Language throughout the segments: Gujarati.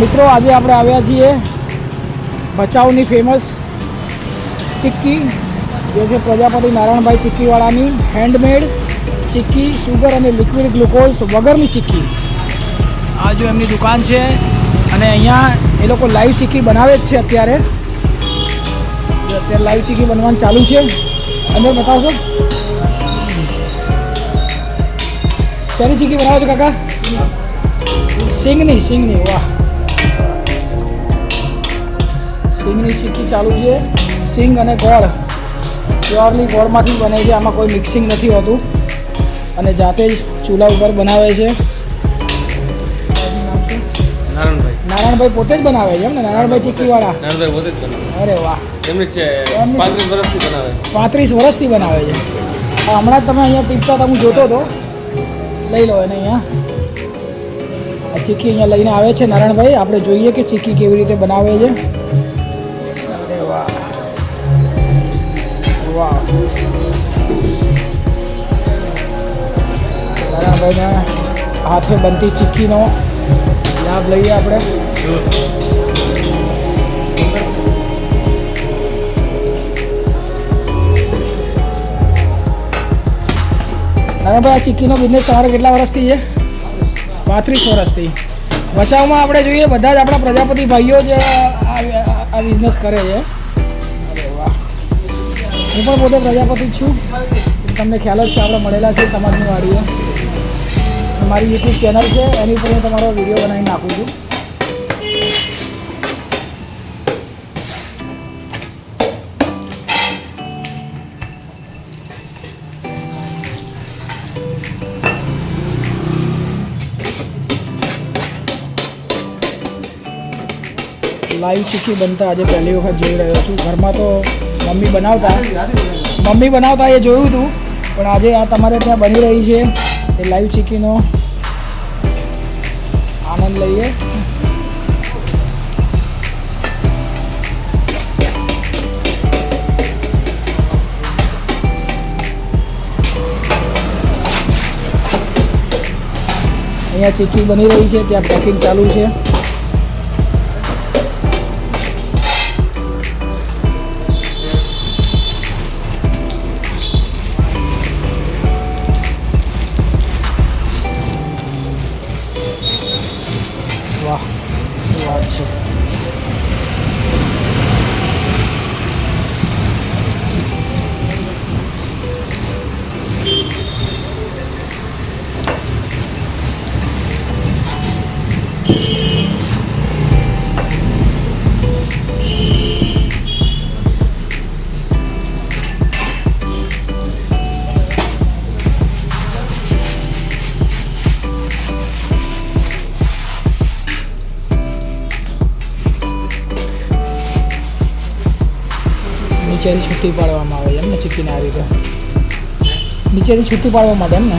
મિત્રો, આજે આપણે આવ્યા છીએ ભચાઉની ફેમસ ચિક્કી, જે છે પ્રજાપતિ નારાયણભાઈ ચિક્કીવાળાની હેન્ડમેડ ચિક્કી સુગર અને લિક્વિડ ગ્લુકોઝ વગરની ચિક્કી. આ જો એમની દુકાન છે અને અહીંયા એ લોકો લાઈવ ચિક્કી બનાવે જ છે અત્યારે. અત્યારે લાઈવ ચિક્કી બનવાનું ચાલુ છે. અંદર બતાવશો? શેની ચિક્કી બનાવો છો કાકા? સિંગની સિંગની, વાહ. સિંગની ચીખી ચાલુ છે. સિંગ અને ગોળ પ્યોરલી ગોળમાંથી બને છે. આમાં કોઈ મિક્સિંગ નથી હોતું. અને જાતે જ ચૂલા ઉપર બનાવે છે. નારાયણભાઈ પોતે જ બનાવે છે એમ ને? નારાયણભાઈ ચીક્કીવાળા નારાયણભાઈ પોતે જ બનાવે અરે વાહ. એમની છે પાંત્રીસ વર્ષથી બનાવે પાંત્રીસ વર્ષથી બનાવે છે. આ હમણાં જ તમે અહીંયા પીપતા હતા હું જોતો હતો. લઈ લો એને અહીંયા. આ અહીંયા લઈને આવે છે નારાયણભાઈ. આપણે જોઈએ કે ચીખી કેવી રીતે બનાવે છે. નારાયણભાઈના હાથે બનતી ચીક્કીનો લાભ લઈએ આપણે. નારાયણભાઈ આ ચીક્કીનો બિઝનેસ તમારે કેટલા વર્ષથી છે? પાંત્રીસ વર્ષથી. બચાવમાં આપણે જોઈએ, બધા જ આપણા પ્રજાપતિ ભાઈઓ જ આ બિઝનેસ કરે છે. હું પણ પોતે પ્રજાપતિ છું. તમને ખ્યાલ જ છે, આપણે મળેલા છે સમાજની વાડીએ. મારી યુટ્યુબ ચેનલ છે, એની ઉપર હું તમારો વીડિયો બનાવી નાખું છું. લાઈવ ચીખી બનતા આજે પહેલી વખત જોઈ રહ્યો છું. ઘરમાં તો મમ્મી બનાવતા. મમ્મી બનાવતા એ જોયું હતું પણ આજે આ તમારે ત્યાં બની રહી છે, એ લાઈવ ચીકીનો. આનંદ લઈએ. અહીંયા ચીકી બની રહી છે, ત્યાં પેકિંગ ચાલુ છે. નીચેથી છૂટી પાડવામાં આવે એમ ને ચીક્કીને આ રીતે નીચેથી છૂટી પાડવા માટે એમ ને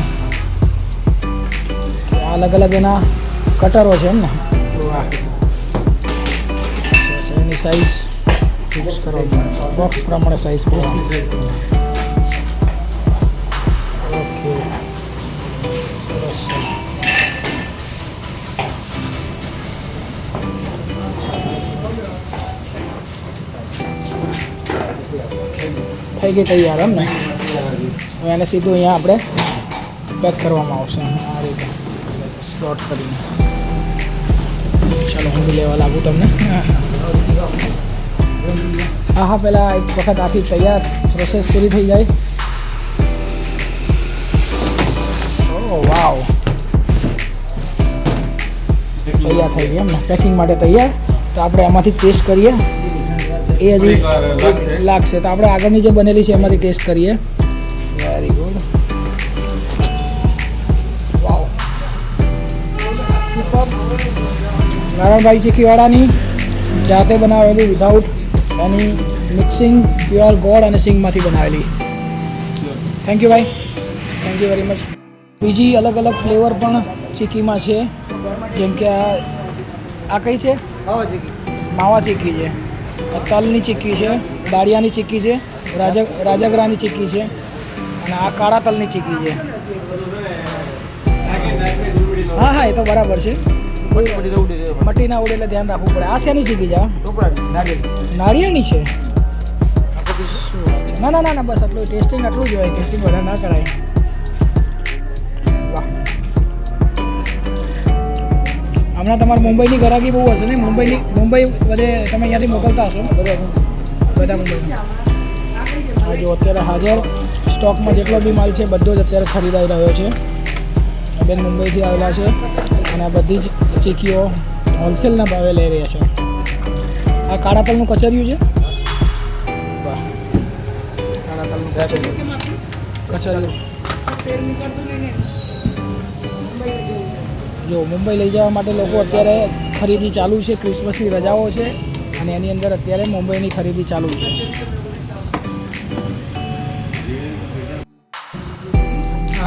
અલગ અલગ એના કટરો છે એમ ને એની સાઈઝ ફિક્સ કરવા બોક્સ પ્રમાણે સાઈઝ કરવાની ઓકે. સરસ. થઈ ગઈ તૈયાર એમ ને? હવે એને સીધું અહીંયા આપણે પેક કરવામાં આવશે. આ રીતે સ્લોટ કરીને. ચાલો, હું બી લેવા લાગુ તમને. હા હા પહેલાં એક વખત આખી તૈયાર પ્રોસેસ પૂરી થઈ જાય. ઓ, વાવ. તૈયાર થઈ ગઈ એમ ને? પેકિંગ માટે તૈયાર. તો આપણે એમાંથી ટેસ્ટ કરીએ. એ હજી લાગશે. તો આપણે આગળની જે બનેલી છે એમાંથી ટેસ્ટ કરીએ. વેરી ગુડ વાવ નારાયણભાઈ ચીખીવાડાની જાતે બનાવેલી વિધાઉટ એની મિક્સિંગ પ્યોર ગોળ અને સિંગમાંથી બનાવેલી. થેન્ક યુ ભાઈ. થેન્ક યુ વેરી મચ બીજી અલગ અલગ ફ્લેવર પણ ચીકીમાં છે. જેમ કે આ આ કઈ છે? માવા ચીકી છે. તલની ચીક્કી છે દાળિયાની ચીક્કી છે, રાજા રાજાગરાની ચીક્કી છે અને આ કાળા તલની ચીક્કી છે. હા હા, એ તો બરાબર છે. મોટી ના ઉડે એટલે ધ્યાન રાખવું પડે. આ શેની ચીકી આ? નારિયેળની છે? ના ના ના, બસ આટલું ટેસ્ટિંગ, આટલું જ હોય. ટેસ્ટિંગ વધારે ના કરાય. હમણાં તમારે મુંબઈની ગરાગી બહુ હશે ને? મુંબઈની મુંબઈ બધે તમે અહીંયાથી મોકલતા હશો? બધા. બધા મુંબઈ હા જો અત્યારે હાજર સ્ટોકમાં જેટલો બી માલ છે બધો જ અત્યારે ખરીદાઈ રહ્યો છે. બેન મુંબઈથી આવેલા છે અને આ બધી જ ચીકીઓ હોલસેલના ભાવે લઈ રહ્યા છે. આ કાળા તલનું કચરિયું છે? વાહ. કાળા તલનું કચરિયું. કચરિયું. જો મુંબઈ લઈ જવા માટે લોકો અત્યારે ખરીદી ચાલુ છે, ક્રિસમસની રજાઓ છે અને એની અંદર અત્યારે મુંબઈની ખરીદી ચાલુ છે.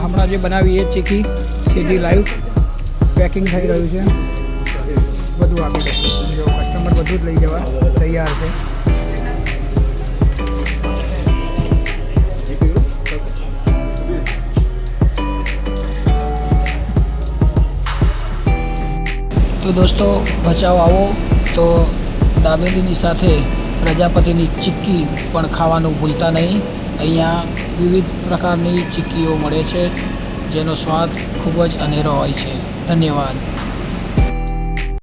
હમણાં જે બનાવી એ ચીકી સીધી લાઈવ પેકિંગ થઈ રહ્યું છે. બધું આપી દે. જો કસ્ટમર બધું જ લઈ જવા તૈયાર છે. દોસ્તો, બચાવ આવો. તો દાબેલીની સાથે પ્રજાપતિની ચીક્કી પણ ખાવાનું ભૂલતા નહીં. અહીંયા વિવિધ પ્રકારની ચીક્કીઓ મળે છે, જેનો સ્વાદ ખૂબ જ અનેરો હોય છે. ધન્યવાદ.